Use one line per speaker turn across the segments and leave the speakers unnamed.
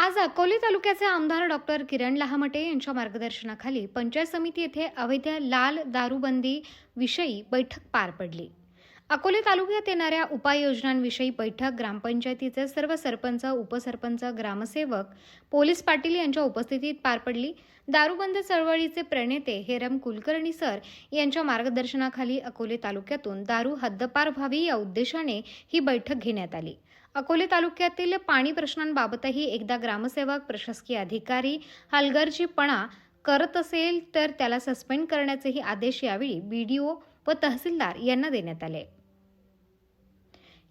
आज अकोले तालुक्याचे आमदार डॉक्टर किरण लहामटे यांच्या मार्गदर्शनाखाली पंचायत समिती येथे अवैध लाल दारूबंदी विषयी बैठक पार पडली. अकोले तालुक्यात येणाऱ्या उपाययोजनांविषयी बैठक ग्रामपंचायतीचे सर्व सरपंच उपसरपंच ग्रामसेवक पोलीस पाटील यांच्या उपस्थितीत पार पडली. दारूबंद चळवळीचे प्रणेते हेरम कुलकर्णी सर यांच्या मार्गदर्शनाखाली अकोले तालुक्यातून दारू हद्दपार व्हावी या उद्देशाने ही बैठक घेण्यात आली. अकोले तालुक्यातील पाणी प्रश्नांबाबतही एकदा ग्रामसेवक प्रशासकीय अधिकारी हलगर्जीपणा करत असेल तर त्याला सस्पेंड करण्याचेही आदेश यावेळी बीडीओ व तहसीलदार यांना देण्यात आले.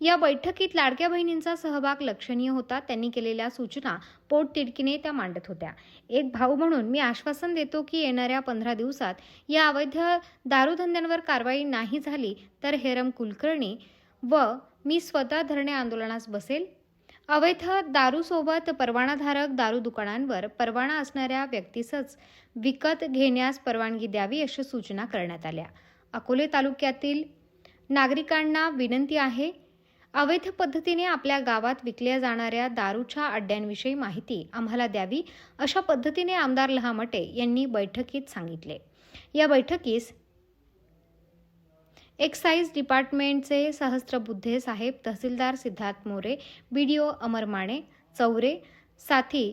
या बैठकीत लाडक्या बहिणींचा सहभाग लक्षणीय होता. त्यांनी केलेल्या सूचना पोटतिडकीने त्या मांडत होत्या. एक भाऊ म्हणून मी आश्वासन देतो की येणाऱ्या पंधरा दिवसात या अवैध दारूधंद्यांवर कारवाई नाही झाली तर हेरम कुलकर्णी व मी स्वतः धरणे आंदोलनास बसेल. अवैध दारूसोबत परवानाधारक दारू दुकानांवर परवाना असणाऱ्या व्यक्तीसच विकत घेण्यास परवानगी द्यावी अशा सूचना करण्यात आल्या. अकोले तालुक्यातील नागरिकांना विनंती आहे अवैध पद्धतीने आपल्या गावात विकल्या जाणाऱ्या दारूच्या अड्ड्यांविषयी माहिती आम्हाला द्यावी अशा पद्धतीने आमदार लहामटे यांनी बैठकीत सांगितले. या बैठकीस एक्साईज डिपार्टमेंटचे सहस्त्रबुद्धे साहेब तहसीलदार सिद्धार्थ मोरे बी डी अमर माणे चौरे साथी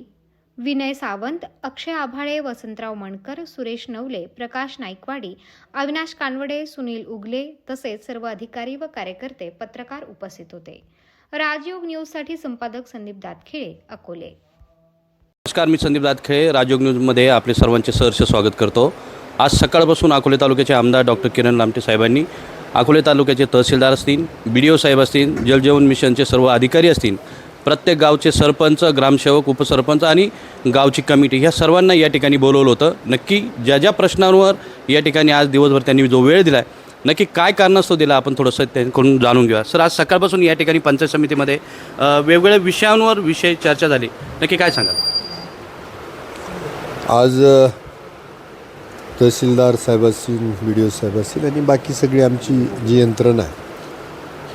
विनय सावंत अक्षय आभाळे वसंतराव मणकर सुरेश नवले प्रकाश नाईकवाडी अविनाश कानवडे सुनील उगले तसेच सर्व अधिकारी व कार्यकर्ते पत्रकार उपस्थित होते. राजयोग न्यूजसाठी संपादक संदीप दातखिळे अकोले.
नमस्कार मी संदीप दातखिळे. राजयोग न्यूजमध्ये आपले सर्वांचे सहर्ष स्वागत करतो. आज सकाळपासून अकोले तालुक्याचे आमदार डॉक्टर किरण लामटे साहेबांनी अकोले तालुक्याचे तहसीलदार असतील बी डी ओ साहेब असतील जलजीवन मिशनचे सर्व अधिकारी असतील प्रत्येक गावचे सरपंच ग्रामसेवक उपसरपंच आणि गावची कमिटी ह्या सर्वांना या ठिकाणी बोलवलं होतं. नक्की ज्या ज्या प्रश्नांवर या ठिकाणी आज दिवसभर त्यांनी जो वेळ दिला आहे नक्की काय कारणास्तव दिला आपण थोडंसं त्यांकडून जाणून घेऊया. सर आज सकाळपासून या ठिकाणी पंचायत समितीमध्ये वेगवेगळ्या विषयांवर विषय चर्चा झाली. नक्की काय सांगाल?
आज तहसीलदार साहेब असतील बी डी ओ साहेब असतील आणि बाकी सगळी आमची जी यंत्रणा आहे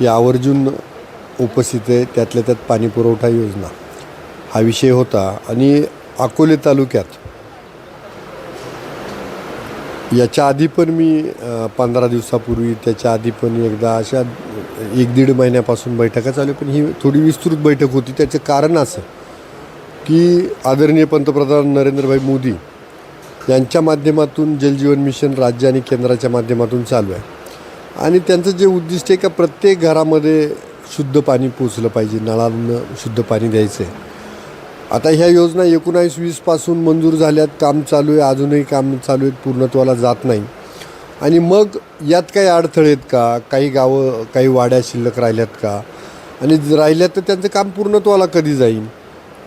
ही आवर्जून उपस्थित आहे त्यातल्या त्यात पाणी पुरवठा योजना. हा विषय होता आणि अकोले तालुक्यात याच्या आधी पण मी पंधरा दिवसापूर्वी त्याच्या आधी पण एकदा अशा एक दीड महिन्यापासून बैठका चालू पण ही थोडी विस्तृत बैठक होती. त्याचं कारण असं की आदरणीय पंतप्रधान नरेंद्रभाई मोदी यांच्या माध्यमातून जलजीवन मिशन राज्य आणि केंद्राच्या माध्यमातून चालू आहे. आणि त्यांचं जे उद्दिष्ट आहे का प्रत्येक घरामध्ये शुद्ध पाणी पोचलं पाहिजे नळांना शुद्ध पाणी द्यायचं आहे आता ह्या योजना एकोणावीस वीसपासून मंजूर झाल्यात काम चालू आहे अजूनही काम चालू आहेत पूर्णत्वाला जात नाही. आणि मग यात काही अडथळे आहेत का? काही गावं काही वाड्या शिल्लक राहिल्यात का? आणि ज- राहिल्यात तर त्यांचं काम पूर्णत्वाला कधी जाईल?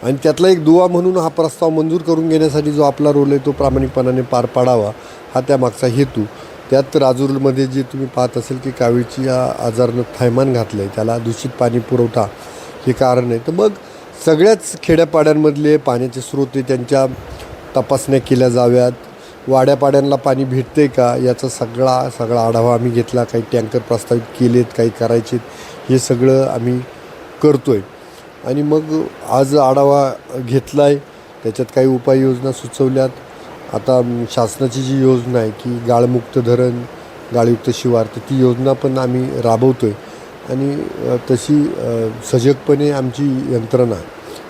आणि त्यातला एक दुवा म्हणून हा प्रस्ताव मंजूर करून घेण्यासाठी जो आपला रोल आहे तो प्रामाणिकपणाने पार पाडावा हा त्यामागचा हेतू. त्यात राजूरमध्ये जे तुम्ही पाहत असेल की कावीळची या आजारनं थैमान घातलं आहे त्याला दूषित पाणी पुरवठा हे कारण आहे. तर मग सगळ्याच खेड्यापाड्यांमधले पाण्याचे स्रोत आहे त्यांच्या तपासण्या केल्या जाव्यात. वाड्यापाड्यांना पाणी भेटते का? याचा सगळा सगळा आढावा आम्ही घेतला. काही टँकर प्रस्तावित केलेत काही करायचेत. हे सगळं आम्ही करतो आहे आणि मग आज आढावा घेतला आहे त्याच्यात काही उपाययोजना सुचवल्यात. आता शासनाची जी योजना आहे की गाळमुक्त धरण गाळयुक्त शिवार तर ती योजना पण आम्ही राबवतो आहे आणि तशी सजगपणे आमची यंत्रणा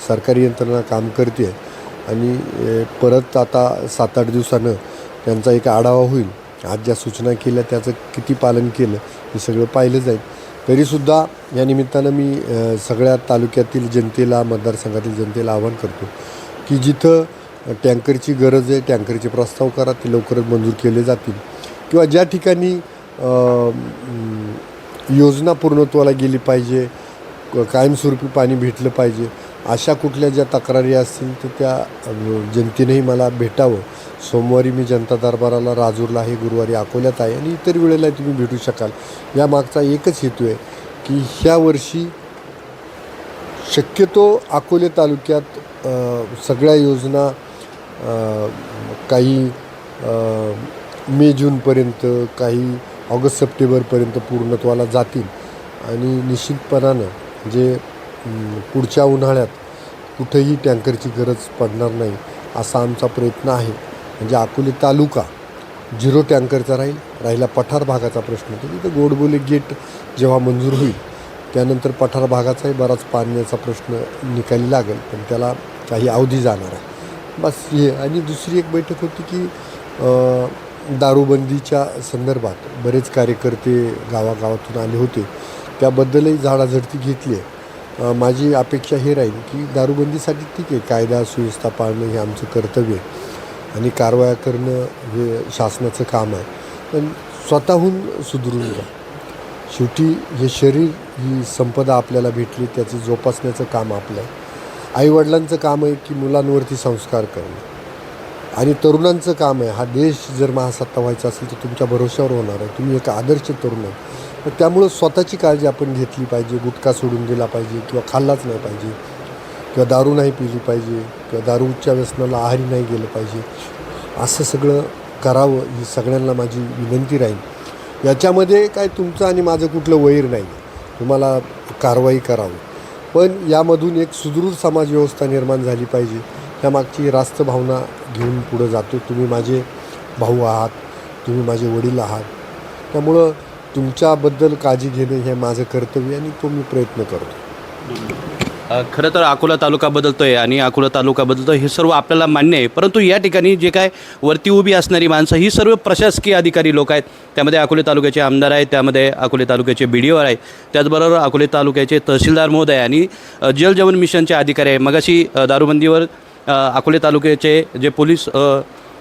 सरकारी यंत्रणा काम करते. आहे आणि परत आता सात आठ दिवसानं त्यांचा एक आढावा होईल. आज ज्या सूचना केल्या त्याचं किती पालन केलं हे सगळं पाहिलं जाईल तरीसुद्धा या निमित्तानं मी सगळ्या तालुक्यातील जनतेला मतदारसंघातील जनतेला आवाहन करतो की जिथं टँकरची गरज आहे टँकरचे प्रस्ताव करा ते लवकरच मंजूर केले जातील. किंवा ज्या ठिकाणी योजना पूर्णत्वाला गेली पाहिजे क- कायमस्वरूपी पाणी भेटलं पाहिजे अशा कुठल्या ज्या तक्रारी असतील तर त्या जनतेनेही मला भेटावं. सोमवारी मी जनता दरबाराला राजूरला आहे गुरुवारी अकोल्यात आहे आणि इतर वेळेला तुम्ही भेटू शकाल. या मागचा एकच हेतू आहे की ह्या वर्षी शक्यतो अकोले तालुक्यात सगळ्या योजना काही मे जूनपर्यंत काही ऑगस्ट सप्टेंबरपर्यंत पूर्णत्वाला जातील. आणि निश्चितपणानं जे पुढच्या उन्हाळ्यात कुठेही टँकरची गरज पडणार नाही असा आमचा प्रयत्न आहे. म्हणजे अकोले तालुका झिरो टँकरचा राहील राहिला पठार भागाचा प्रश्न. तर तिथं गोडबोले गेट जेव्हा मंजूर होईल त्यानंतर पठार भागाचाही बराच पाण्याचा प्रश्न निकाली लागेल पण त्याला काही अवधी जाणार आहे. बस हे. आणि दुसरी एक बैठक होती की दारूबंदीच्या संदर्भात बरेच कार्यकर्ते गावागावातून आले होते. त्याबद्दलही झाडाझडती घेतली आहे. माझी अपेक्षा हे राहील की दारूबंदीसाठी ठीक आहे कायदा सुव्यवस्था पाळणं हे आमचं कर्तव्य आहे आणि कारवाया करणं हे शासनाचं काम आहे. पण स्वतःहून सुधरून जा शेवटी हे शरीर ही संपदा आपल्याला भेटली त्याचं जोपासण्याचं काम आपलं आहे. आईवडिलांचं काम आहे की मुलांवरती संस्कार करणं. आणि तरुणांचं काम आहे हा देश जर महासत्ता व्हायचा असेल तर तुमच्या भरोश्यावर होणार आहे. तुम्ही एक आदर्श तरुण आहे त्यामुळं स्वतःची काळजी आपण घेतली पाहिजे गुटखा सोडून दिला पाहिजे किंवा खाल्लाच नाही पाहिजे किंवा दारू नाही पिली पाहिजे किंवा दारूच्या व्यसनाला आहारी नाही गेलं पाहिजे. असं सगळं करावं ही सगळ्यांना माझी विनंती राहील. याच्यामध्ये काय तुमचं आणि माझं कुठलं वैर नाही. तुम्हाला कारवाई करावी. पण यामधून एक सुदृढ समाज व्यवस्था निर्माण झाली पाहिजे. त्यामागची रास्त भावना घेऊन पुढं जातो. तुम्ही माझे भाऊ आहात तुम्ही माझे वडील आहात. त्यामुळं तुमच्याबद्दल काळजी घेणे हे माझं कर्तव्य आणि तो मी प्रयत्न करतो.
अ, खरं तर अकोला तालुका बदलतोय आणि अकोला तालुका बदलतोय हे सर्व आपल्याला मान्य आहे. परंतु या ठिकाणी जे काय वरती उभी असणारी माणसं ही सर्व प्रशासकीय अधिकारी लोक आहेत. त्यामध्ये अकोले तालुक्याचे आमदार आहेत त्यामध्ये अकोले तालुक्याचे बी डी ओ आहेत. त्याचबरोबर अकोले तालुक्याचे तहसीलदार महोदय आणि अ, जल जीवन मिशनचे अधिकारी आहे मगाशी अ, दारूबंदीवर अ, अकोले तालुक्याचे जे पोलीस अ,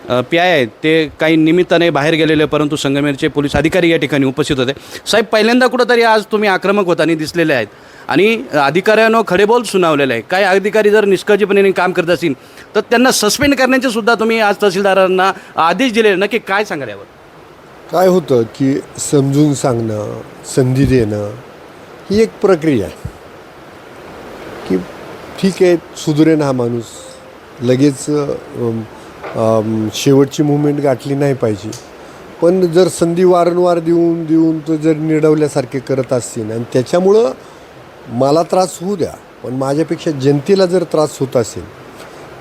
पी आय आहेत. ते काही निमित्ताने बाहेर गेलेले परंतु संगमेरचे पोलीस अधिकारी या ठिकाणी उपस्थित होते. साहेब पहिल्यांदा कुठंतरी आज तुम्ही आक्रमक होताना दिसलेले आहेत. आणि अधिकाऱ्यांनो खडेबोल सुनावलेले आहे काही अधिकारी जर निष्काळजीपणे काम करत असतील तर त्यांना सस्पेंड करण्याचे सुद्धा तुम्ही आज तहसीलदारांना आदेश दिले. नक्की काय सांगाल यावर?
काय होतं की समजून सांगणं संधी देणं ही एक प्रक्रिया आहे. की ठीक आहे सुधरेन हा माणूस. लगेच शेवटची मुवमेंट गाठली नाही पाहिजे. पण जर संधी वारंवार देऊन देऊन तर जर निडवल्यासारखे करत असतील आणि त्याच्यामुळं मला त्रास होऊ द्या पण माझ्यापेक्षा जनतेला जर त्रास होत असेल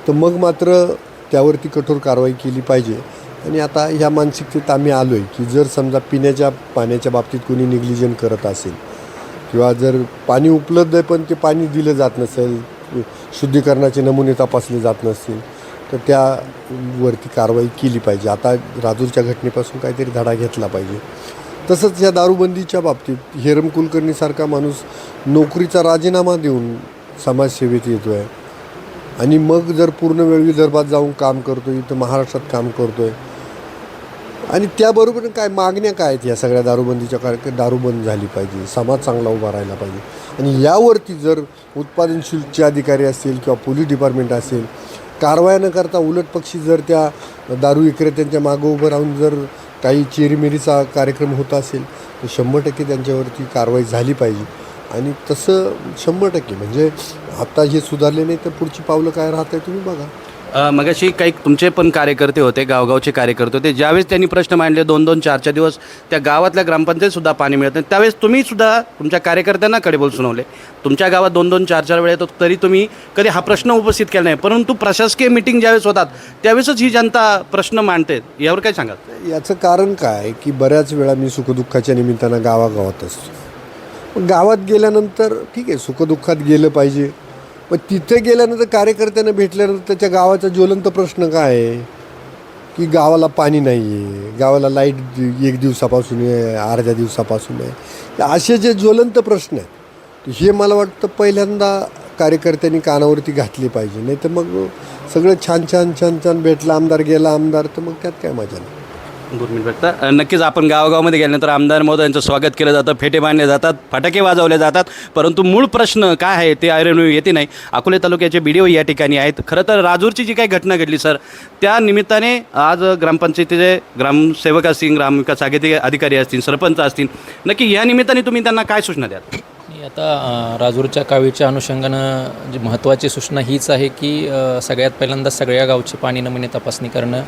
तर मग मात्र त्यावरती कठोर कारवाई केली पाहिजे. आणि आता ह्या मानसिकतेत आम्ही आलो आहे की जर समजा पिण्याच्या पाण्याच्या बाबतीत कोणी निग्लिजन करत असेल किंवा जर पाणी उपलब्ध आहे पण ते पाणी दिलं जात नसेल शुद्धीकरणाचे नमुने तपासले जात नसतील तर त्यावरती कारवाई केली पाहिजे. आता राजूरच्या घटनेपासून काहीतरी धडा घेतला पाहिजे. तसंच या दारूबंदीच्या बाबतीत हेरम कुलकर्णीसारखा माणूस नोकरीचा राजीनामा देऊन समाजसेवेत येतो आहे आणि मग जर पूर्ण वेळ विदर्भात जाऊन काम करतो आहे इथं महाराष्ट्रात काम करतो आहे आणि त्याबरोबर काय मागण्या काय आहेत या सगळ्या दारूबंदीच्या काय दारूबंद झाली पाहिजे. समाज चांगला उभा राहिला पाहिजे. आणि यावरती जर उत्पादन शुल्कचे अधिकारी असतील किंवा पोलीस डिपार्टमेंट असेल कारवाया न करता उलट पक्षी जर त्या दारू विक्रेत्यांच्या मागं उभं राहून जर काही चेरीमेरीचा कार्यक्रम होत असेल तर शंभर टक्के त्यांच्यावरती कारवाई झाली पाहिजे. आणि तसं शंभर टक्के. म्हणजे आता हे सुधारले नाही तर पुढची पावलं काय राहत आहे तुम्ही बघा.
मगाशी काही तुमचे पण कार्यकर्ते होते गावगावचे कार्यकर्ते होते. ज्यावेळेस त्यांनी प्रश्न मांडले दोन दोन चार चार दिवस त्या गावातल्या ग्रामपंचायतसुद्धा पाणी मिळत नाही. त्यावेळेस तुम्ही सुद्धा तुमच्या कार्यकर्त्यांना कडेबोल सुनावले. तुमच्या गावात दोन दोन चार चार वेळा येतो तरी तुम्ही कधी हा प्रश्न उपस्थित केला नाही. परंतु प्रशासकीय मिटिंग ज्यावेळेस होतात त्यावेळेसच ही जनता प्रश्न मांडते. यावर काय सांगाल?
याचं कारण काय? की बऱ्याच वेळा मी सुखदुःखाच्या निमित्तानं गावागावात असतो. गावात गेल्यानंतर ठीक आहे सुखदुःखात गेलं पाहिजे. पण तिथे गेल्यानंतर कार्यकर्त्यांना भेटल्यानंतर त्याच्या गावाचा ज्वलंत प्रश्न काय आहे? की गावाला पाणी नाही आहे गावाला लाइट एक दिवसापासून आहे अर्ध्या दिवसापासून आहे. असे जे ज्वलंत प्रश्न आहेत हे मला वाटतं पहिल्यांदा कार्यकर्त्यांनी कानावरती घातले पाहिजे. नाही तर मग सगळं छान छान छान छान भेटला आमदार गेला आमदार तर मग त्यात काय मजा नाही.
दोन बघता नक्कीच आपण गावागावामध्ये गेल्यानंतर आमदार महोदयांचं स्वागत केलं जातं फेटे बांधले जातात फटाके वाजवले जातात. परंतु मूळ प्रश्न काय आहे ते ऐरणू येते नाही. अकोले तालुक्याचे बी डी ओ या ठिकाणी आहेत. खरं तर राजूरची जी काही घटना घडली सर त्या निमित्ताने आज ग्रामपंचायतीचे ग्रामसेवक असतील ग्रामविकास आघाडी अधिकारी असतील सरपंच असतील नक्की या निमित्ताने तुम्ही त्यांना काय सूचना द्याल?
आता राजूरच्या कावीच्या अनुषंगानं जी महत्त्वाची सूचना हीच आहे की सगळ्यात पहिल्यांदा सगळ्या गावची पाणी नमुने तपासणी करणं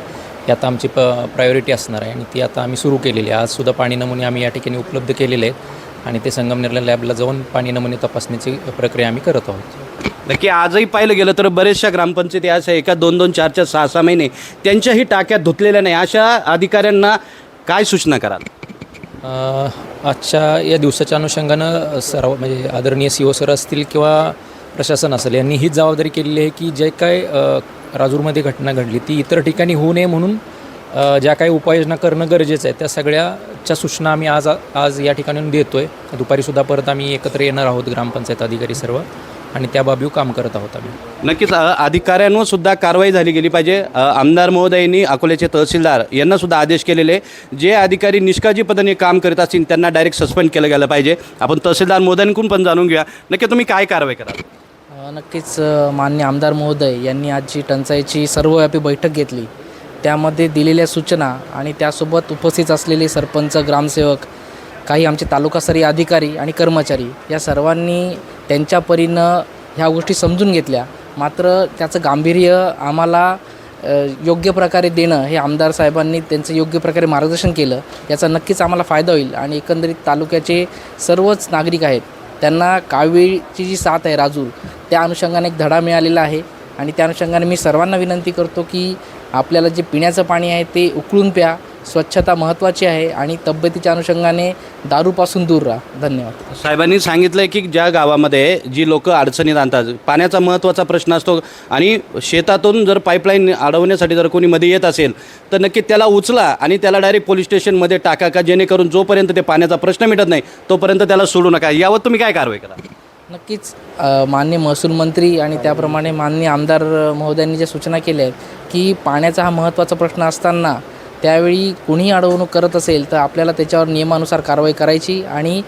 ही आता आमची प प्रायोरिटी असणार आहे. आणि ती आता आम्ही सुरू केलेली आहे. आजसुद्धा पाणी नमुने आम्ही या ठिकाणी उपलब्ध केलेले आहेत. आणि ते संगमनेरला लॅबला जाऊन पाणी नमुने तपासणीची प्रक्रिया आम्ही करत आहोत.
नक्की आजही पाहिलं गेलं तर बरेचशा ग्रामपंचायती अशा एका दोन दोन चार चार सहा सहा महिने त्यांच्याही टाक्यात धुतलेल्या नाही. अशा अधिकाऱ्यांना काय सूचना कराल?
आजच्या या दिवसाच्या अनुषंगानं सर्व म्हणजे आदरणीय सी ओ सर असतील किंवा प्रशासन असेल यांनी हीच जबाबदारी केलेली आहे की जे काय राजूरमध्ये घटना घडली ती इतर ठिकाणी होऊ नये म्हणून ज्या काही उपाययोजना करणं गरजेचं आहे त्या सगळ्याच्या सूचना आम्ही आज आज या ठिकाणी देतो आहे दुपारीसुद्धा परत आम्ही एकत्र येणार आहोत ग्रामपंचायत अधिकारी सर्व. आणि त्या बाबीव काम करत आहोत आम्ही.
नक्कीच अधिकाऱ्यांवर सुद्धा कारवाई झाली गेली पाहिजे. आमदार महोदयांनी अकोल्याचे तहसीलदार यांना सुद्धा आदेश केलेले. जे अधिकारी निष्काळजीपणाने काम करत असतील त्यांना डायरेक्ट सस्पेंड केलं गेलं पाहिजे. आपण तहसीलदार महोदयांकडून पण जाणून घेऊया. नक्की तुम्ही काय कारवाई कराल?
अ, नक्कीच मान्य आमदार महोदय यांनी आजची टंचाईची सर्वव्यापी बैठक घेतली. त्यामध्ये दिलेल्या सूचना आणि त्यासोबत उपस्थित असलेले सरपंच ग्रामसेवक काही आमचे तालुकास्तरीय अधिकारी आणि कर्मचारी या सर्वांनी त्यांच्या परीनं ह्या गोष्टी समजून घेतल्या. मात्र त्याचं गांभीर्य आम्हाला योग्य प्रकारे देणं हे आमदार साहेबांनी त्यांचं योग्य प्रकारे मार्गदर्शन केलं याचा नक्कीच आम्हाला फायदा होईल. आणि एकंदरीत तालुक्याचे सर्वच नागरिक आहेत त्यांना कावीळची जी साथ आहे राजूर त्या अनुषंगाने एक धडा मिळालेला आहे. आणि त्या अनुषंगाने मी सर्वांना विनंती करतो की आपल्याला जे पिण्याचं पाणी आहे ते उकळून प्या स्वच्छता महत्त्वाची आहे आणि तब्येतीच्या अनुषंगाने दारूपासून दूर राहा. धन्यवाद.
साहेबांनी सांगितलं की ज्या गावामध्ये जी लोक अडचणीत आणतात पाण्याचा महत्त्वाचा प्रश्न असतो आणि शेतातून जर पाईपलाईन अडवण्यासाठी जर कोणी मध्ये येत असेल तर नक्की त्याला उचला आणि त्याला डायरेक्ट पोलीस स्टेशनमध्ये टाका का जेणेकरून जोपर्यंत ते पाण्याचा प्रश्न मिटत नाही तोपर्यंत त्याला सोडू नका. यावर तुम्ही काय कारवाई करा?
नक्कीच मान्य महसूल मंत्री आणि त्याप्रमाणे मान्य आमदार महोदयांनी ज्या सूचना केल्या आहेत की पाण्याचा हा महत्त्वाचा प्रश्न असताना त्यावेळी कुणीही अडवणूक करत असेल तर आपल्याला त्याच्यावर नियमानुसार कारवाई करायची आणि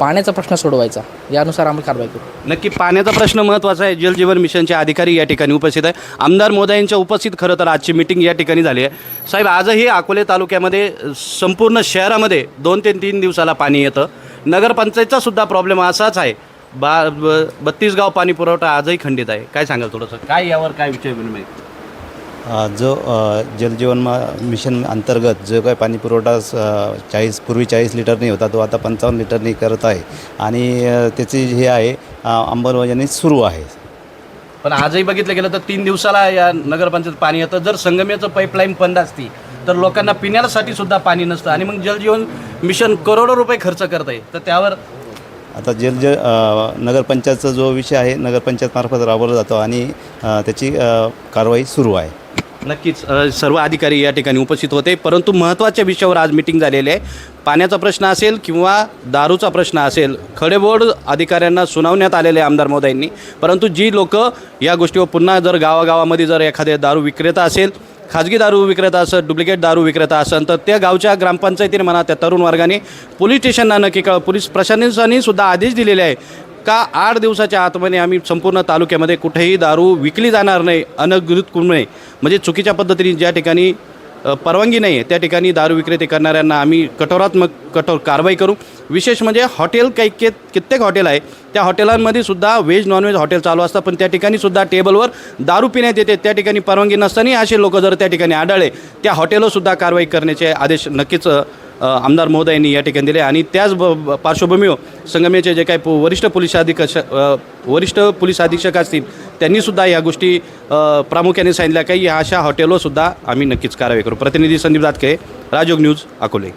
पाण्याचा प्रश्न सोडवायचा. यानुसार आम्ही कारवाई करू.
नक्की पाण्याचा प्रश्न महत्त्वाचा आहे. जल जीवन मिशनचे अधिकारी या ठिकाणी उपस्थित आहे आमदार मोदयांच्या उपस्थित खरं तर आजची मिटिंग या ठिकाणी झाली आहे. साहेब आजही अकोले तालुक्यामध्ये संपूर्ण शहरामध्ये दोन ते तीन दिवसाला पाणी येतं. नगरपंचायतचा सुद्धा प्रॉब्लेम असाच आहे. बा ब बत्तीस गाव पाणी पुरवठा आजही खंडित आहे. काय सांगाल थोडंसं? काय यावर काय विषय विनिमय?
जो जलजीवन मा- मिशन अंतर्गत जो काही पाणी पुरवठा स- चाळीस पूर्वी चाळीस लिटरनी होता तो आता पंचावन्न लिटरनी करत आहे. आणि त्याची हे आहे अंमलबजावणी सुरू आहे.
पण आजही बघितलं गेलं तर तीन दिवसाला या नगरपंचायत पाणी येतं. जर संगमेचं पाईपलाईन बंद असती तर लोकांना पिण्यासाठी सुद्धा पाणी नसतं. आणि मग जलजीवन मिशन करोडो रुपये खर्च करत आहे. तर त्यावर
आता जल ज नगरपंचायतचा जो विषय आहे नगरपंचायतमार्फत राबवला जातो आणि त्याची कारवाई सुरू आहे.
नक्कीच अ, सर्व अधिकारी या ठिकाणी उपस्थित होते. परंतु महत्त्वाच्या विषयावर आज मिटिंग झालेली आहे. पाण्याचा प्रश्न असेल किंवा दारूचा प्रश्न असेल खडेबोड अधिकाऱ्यांना सुनावण्यात आलेले आहे आमदार महोदयांनी. परंतु जी लोक या गोष्टीवर पुन्हा जर गावागावामध्ये जर एखादे दारू विक्रेता असेल खाजगी दारू विक्रेता असं डुप्लिकेट दारू विक्रेता असं तर त्या गावच्या ग्रामपंचायतीने म्हणा त्या तरुण वर्गाने पोलीस स्टेशनला नक्की कळ पोलीस प्रशासनाने सुद्धा आदेश दिलेले आहे का आठ दिवसाच्या आतमध्ये आम्ही संपूर्ण तालुक्यामध्ये कुठेही दारू विकली जाणार नाही अनधिकृत नये. म्हणजे चुकीच्या पद्धतीने ज्या ठिकाणी परवानगी नाही आहे त्या ठिकाणी दारू विक्रेते करणाऱ्यांना आम्ही कठोरात्मक कठोर कारवाई करू. विशेष म्हणजे हॉटेल काही के कित्येक हॉटेल आहे. त्या हॉटेलांमध्ये सुद्धा व्हेज नॉनव्हेज हॉटेल चालू असतात पण त्या ठिकाणी सुद्धा टेबलवर दारू पिण्यात येते. त्या ठिकाणी परवानगी नसतानाही असे लोक जर त्या ठिकाणी आढळले त्या हॉटेलवर सुद्धा कारवाई करण्याचे आदेश नक्कीच आमदार महोदयांनी या ठिकाणी दिले. आणि त्याच ब पार्श्वभूमीवर संगमेचे जे काही वरिष्ठ पोलीस अधीक्षक वरिष्ठ पोलीस अधीक्षक असतील त्यांनीसुद्धा या गोष्टी प्रामुख्याने सांगितल्या काही. अशा हॉटेलवर सुद्धा आम्ही नक्कीच कारवाई करू. प्रतिनिधी संदीप दातके राजयोग न्यूज अकोले.